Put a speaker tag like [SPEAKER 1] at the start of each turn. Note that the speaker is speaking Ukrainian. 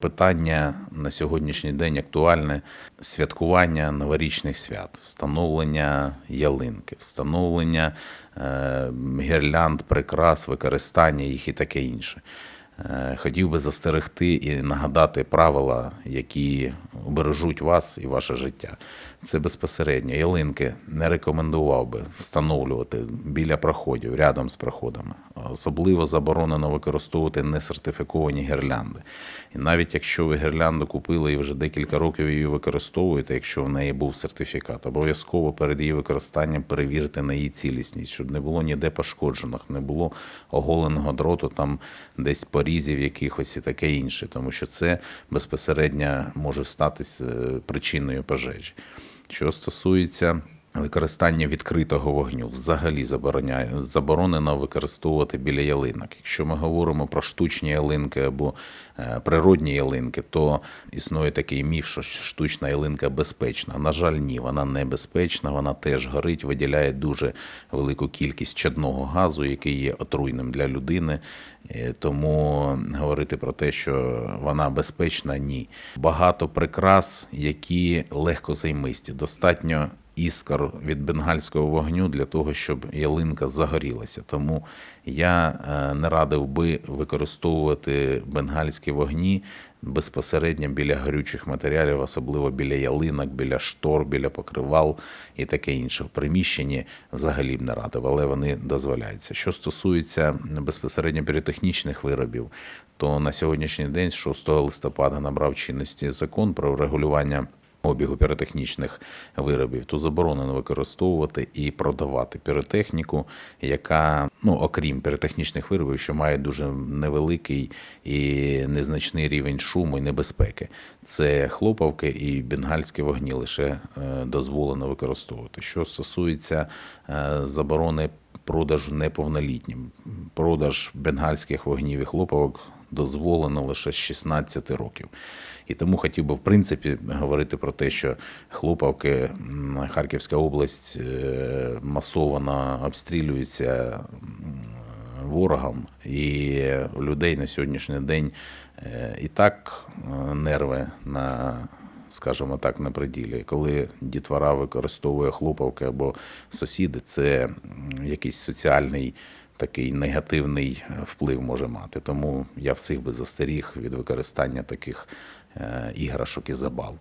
[SPEAKER 1] Питання на сьогоднішній день актуальне святкування новорічних свят, встановлення ялинки, встановлення е, гірлянд, прикрас, використання їх і таке інше. Е, Хотів би застерегти і нагадати правила, які убережуть вас і ваше життя. Це безпосередньо ялинки не рекомендував би встановлювати біля проходів, рядом з проходами. Особливо заборонено використовувати несертифіковані гірлянди. І навіть якщо ви гірлянду купили і вже декілька років її використовуєте, якщо в неї був сертифікат, обов'язково перед її використанням перевірте на її цілісність, щоб не було ніде пошкоджених, не було оголеного дроту, там десь порізів якихось і таке інше, тому що це безпосередньо може статись е, причиною пожежі. Що стосується використання відкритого вогню, взагалі забороняє заборонено використовувати біля ялинок. Якщо ми говоримо про штучні ялинки або е, природні ялинки, то існує такий міф, що штучна ялинка безпечна. На жаль, ні, вона небезпечна, вона теж горить, виділяє дуже велику кількість чадного газу, який є отруйним для людини. Е, Тому говорити про те, що вона безпечна, ні. Багато прикрас, які легко займисті. Достатньо іскор від бенгальського вогню для того, щоб ялинка загорілася. Тому я е, не радив би використовувати бенгальські вогні безпосередньо біля горючих матеріалів, особливо біля ялинок, біля штор, біля покривал і таке інше. В приміщенні взагалі б не радив, але вони дозволяються. Що стосується безпосередньо піротехнічних виробів, то на сьогоднішній день, з 6 листопада, набрав чинності закон про регулювання обігу піротехнічних виробів, то заборонено використовувати і продавати піротехніку, яка, ну окрім піротехнічних виробів, що має дуже невеликий і незначний рівень шуму і небезпеки. Це хлопавки і бенгальські вогні лише е, дозволено використовувати. Що стосується е, заборони продажу неповнолітнім, продаж бенгальських вогнів і хлопавок дозволено лише з 16 років. І тому хотів би в принципі говорити про те, що хлопавки, Харківська область е, масово обстрілюється ворогом, і у людей на сьогоднішній день е, і так е, нерви на. Скажімо так, на приділі. Коли дітвора використовує хлопавки або сусіди, це якийсь соціальний такий негативний е, вплив може мати. Тому я всіх би застеріг від використання таких е, іграшок і забав.